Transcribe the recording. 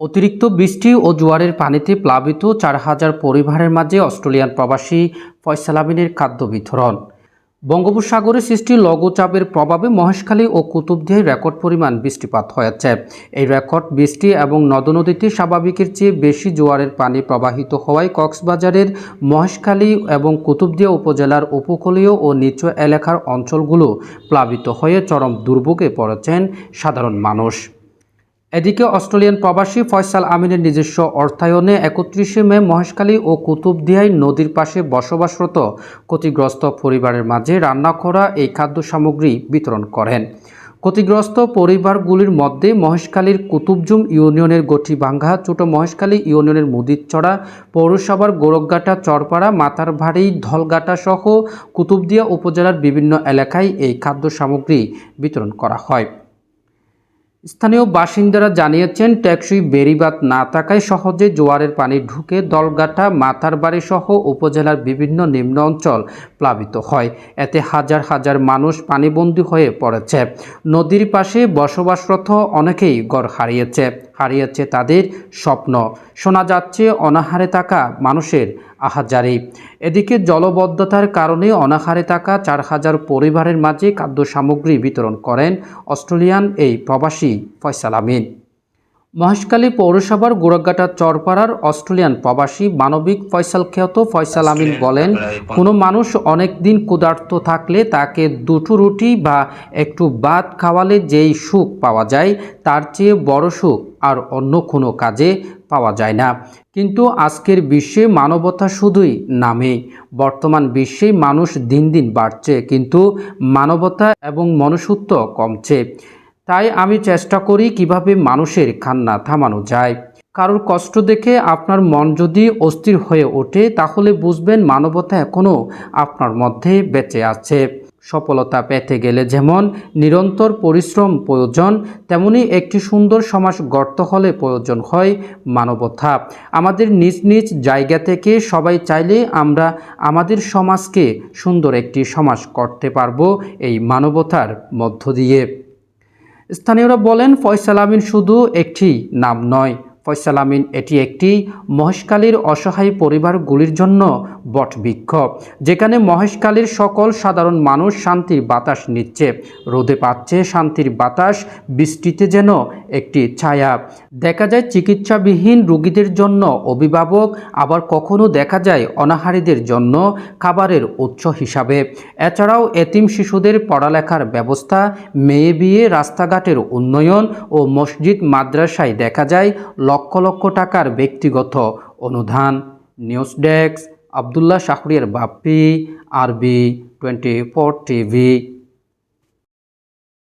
অতিরিক্ত বৃষ্টি ও জোয়ারের পানিতে প্লাবিত চার হাজার পরিবারের মাঝে অস্ট্রেলিয়ান প্রবাসী ফয়সাল আমিনের খাদ্য বিতরণ। বঙ্গোপসাগরে সৃষ্টি লঘুচাপের প্রভাবে মহেশখালী ও কুতুবদিয়ায় রেকর্ড পরিমাণ বৃষ্টিপাত হয়েছে। এই রেকর্ড বৃষ্টি এবং নদনদীতে স্বাভাবিকের চেয়ে বেশি জোয়ারের পানি প্রবাহিত হওয়ায় কক্সবাজারের মহেশখালী এবং কুতুবদিয়া উপজেলার উপকূলীয় ও নিচু এলাকার অঞ্চলগুলো প্লাবিত হয়ে চরম দুর্ভোগে পড়েছেন সাধারণ মানুষ। এদিকে অস্ট্রেলিয়ান প্রবাসী ফয়সাল আমিনের নিজস্ব অর্থায়নে একত্রিশে মে মহেশখালী ও কুতুবদিয়ায় নদীর পাশে বসবাসরত ক্ষতিগ্রস্ত পরিবারের মাঝে রান্না করা এই খাদ্য সামগ্রী বিতরণ করেন। ক্ষতিগ্রস্ত পরিবারগুলির মধ্যে মহেশখালীর কুতুবজুম ইউনিয়নের গঠিবাঙ্গা ছোট মহেশখালী ইউনিয়নের মুদিরচড়া পৌরসভার গোরখঘাটা, চরপাড়া মাতারভাড়ি ধলঘাটা সহ কুতুবদিয়া উপজেলার বিভিন্ন এলাকায় এই খাদ্য সামগ্রী বিতরণ করা হয়। স্থানীয় বাসিন্দারা জানিয়েছেন ট্যাক্সি বেড়িবাদ না থাকায় সহজে জোয়ারের পানি ঢুকে দলগাটা, মাথারবাড়ি সহ উপজেলার বিভিন্ন নিম্ন অঞ্চল প্লাবিত হয়। এতে হাজার হাজার মানুষ পানিবন্দী হয়ে পড়েছে। নদীর পাশে বসবাসরত অনেকেই গড় হারিয়েছে। হারিয়েছে তাদের স্বপ্ন। শোনা যাচ্ছে, অনাহারে থাকা মানুষের আহাজারি। এদিকে জলবদ্ধতার কারণে অনাহারে থাকা চার হাজার পরিবারের মাঝে খাদ্য সামগ্রী বিতরণ করেন অস্ট্রেলিয়ান এই প্রবাসী ফয়সাল আমিন। মহেশখালী পৌরসভার গোড়াঘাটা চরপাড়ার অস্ট্রেলিয়ান প্রবাসী মানবিক ফয়সাল খ্যাত ফয়সাল আমিন বলেন কোনো মানুষ অনেক দিন ক্ষুধার্ত থাকলে তাকে দুটো রুটি বা একটু ভাত খাওয়ালে যেই সুখ পাওয়া যায় তার চেয়ে বড় সুখ আর অন্য কোনো কাজে পাওয়া যায় না। কিন্তু আজকের বিশ্বে মানবতা শুধুই নামে। বর্তমান বিশ্বে মানুষ দিন দিন বাড়ছে, কিন্তু মানবতা এবং মনুষ্যত্ব কমছে। তাই আমি চেষ্টা করি কীভাবে মানুষের কান্না থামানো যায়। কারোর কষ্ট দেখে আপনার মন যদি অস্থির হয়ে ওঠে, তাহলে বুঝবেন মানবতা এখনও আপনার মধ্যে বেঁচে আছে। সফলতা পেতে গেলে যেমন নিরন্তর পরিশ্রম প্রয়োজন, তেমনি একটি সুন্দর সমাজ গড়তে হলে প্রয়োজন হয় মানবতা। আমাদের নিজ নিজ জায়গা থেকে সবাই চাইলে আমরা আমাদের সমাজকে সুন্দর একটি সমাজ করতে পারব এই মানবতার মধ্য দিয়ে। স্থানীয়রা বলেন, ফয়সাল আমিন শুধু একটি নাম নয় ফয়সাল আমিন এটি একটি মহেশকালীর অসহায় পরিবারগুলির জন্য বটবৃক্ষ যেখানে মহেশকালীর সকল সাধারণ মানুষ শান্তির বাতাস নিচ্ছে। রোদে পাচ্ছে শান্তির বাতাস, বৃষ্টিতে যেন একটি ছায়া। দেখা যায় চিকিৎসাবিহীন রোগীদের জন্য অভিভাবক, আবার কখনো দেখা যায় অনাহারীদের জন্য খাবারের উৎস হিসাবে। এছাড়াও এতিম শিশুদের পড়ালেখার ব্যবস্থা, মেয়ে বিয়ে, রাস্তাঘাটের উন্নয়ন ও মসজিদ, মাদ্রাসায় দেখা যায় লক্ষ লক্ষ টাকার ব্যক্তিগত অনুদান। News desk, Abdullah Shahriar Bappi, RB twenty four TV.